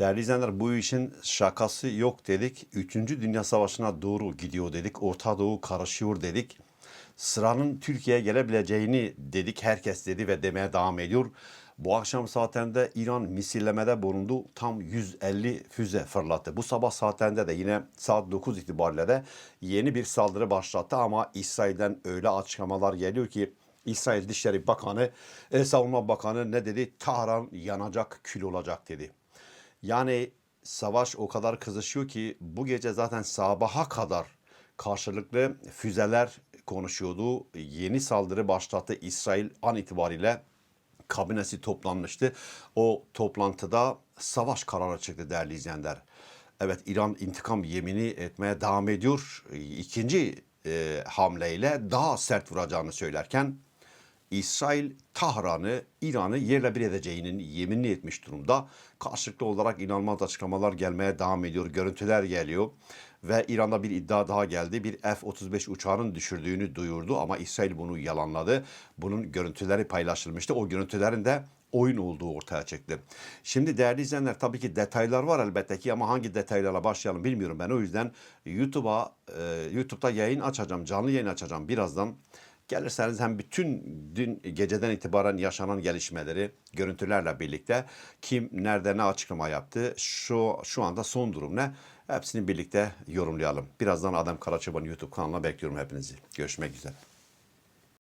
Değerli izleyenler bu işin şakası yok dedik. Üçüncü Dünya Savaşı'na doğru gidiyor dedik. Orta Doğu karışıyor dedik. Sıranın Türkiye'ye gelebileceğini dedik. Herkes dedi ve demeye devam ediyor. Bu akşam saatlerinde İran misillemede bulundu. Tam 150 füze fırlattı. Bu sabah saatlerinde de yine saat 9 itibariyle de yeni bir saldırı başlattı. Ama İsrail'den öyle açıklamalar geliyor ki İsrail Dışişleri Bakanı, e, Savunma Bakanı ne dedi? Tahran yanacak, kül olacak dedi. Yani savaş o kadar kızışıyor ki bu gece zaten sabaha kadar karşılıklı füzeler konuşuyordu. Yeni saldırı başlattı İsrail an itibariyle kabinesi toplanmıştı. O toplantıda savaş kararı çıktı değerli izleyenler. Evet İran intikam yemini etmeye devam ediyor. İkinci e, hamleyle daha sert vuracağını söylerken İsrail Tahran'ı, İran'ı yerle bir edeceğinin yeminini etmiş durumda. Karşılıklı olarak inanılmaz açıklamalar gelmeye devam ediyor. Görüntüler geliyor. Ve İran'da bir iddia daha geldi. Bir F-35 uçağının düşürdüğünü duyurdu ama İsrail bunu yalanladı. Bunun görüntüleri paylaşılmıştı. O görüntülerin de oyun olduğu ortaya çıktı. Şimdi değerli izleyenler tabii ki detaylar var elbette ki ama hangi detaylarla başlayalım bilmiyorum ben. O yüzden YouTube'a e, YouTube'da yayın açacağım, canlı yayın açacağım birazdan. Gelirseniz hem bütün dün geceden itibaren yaşanan gelişmeleri görüntülerle birlikte kim nerede ne açıklama yaptı, şu şu anda son durum ne hepsini birlikte yorumlayalım. Birazdan Adem Karaçaban YouTube kanalına bekliyorum hepinizi. Görüşmek üzere.